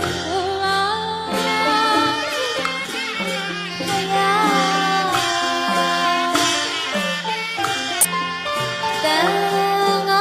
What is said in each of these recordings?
我要，我要等我。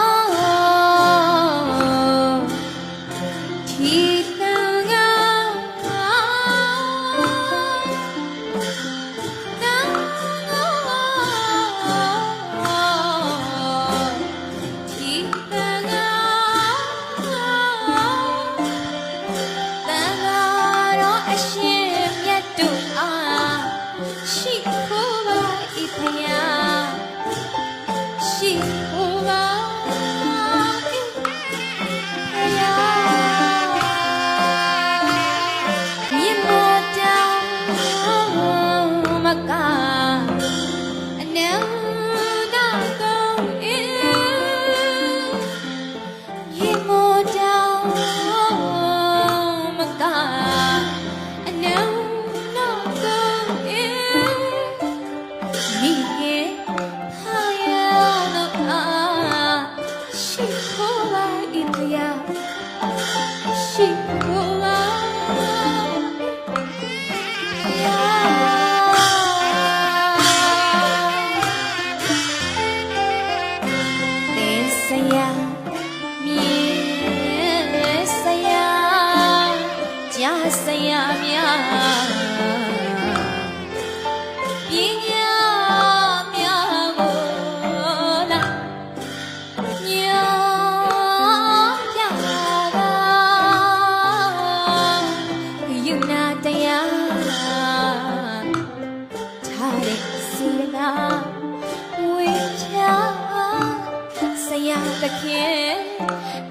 သခင်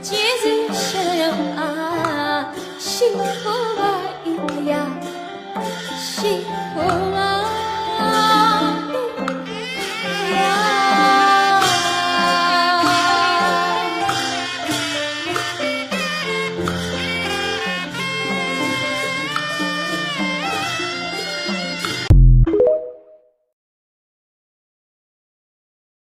ယေရှုရှင်တော်အားရှိဖို့ Oh,